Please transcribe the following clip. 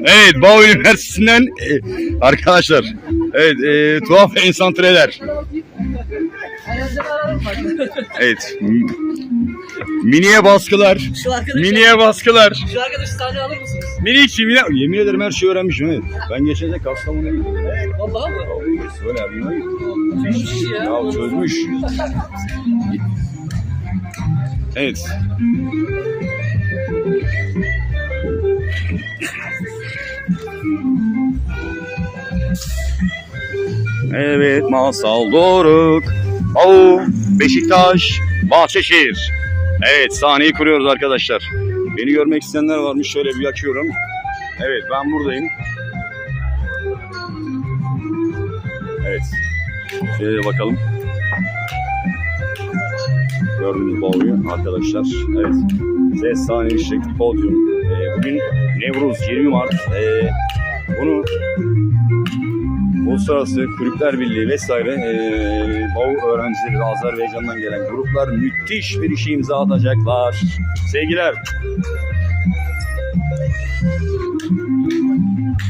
Evet, Bağ Üniversitesi'nden e, arkadaşlar. Evet, e, tuhaf ensantreler. Evet. Miniye baskılar. Şu Miniye baskılar. şu arkadaşı sahneye alır mısınız? Mini için mini. Yemin ederim her şeyi öğrenmişim. Evet. Ben geçen de Kastamonu'ya gittim. Vallahi mı? Söyle abi. Çözmüş ya. Ya çözmüş. Evet. Evet masal Doruk. Oo, Beşiktaş, Bahçeşehir. Evet sahneyi kuruyoruz arkadaşlar. Beni görmek isteyenler varmış. Şöyle bir açıyorum. Evet ben buradayım. Evet. Şöyle bakalım. Gördüğünüz boğuyu arkadaşlar. Evet. Ses sahne şekli podyum. Ee, bugün Nevruz 20 Mart. Ee, bunu Uluslararası Kulüpler Birliği vesaire ee, BAU öğrencileri Azerbaycan'dan gelen gruplar müthiş bir işe imza atacaklar. Sevgiler.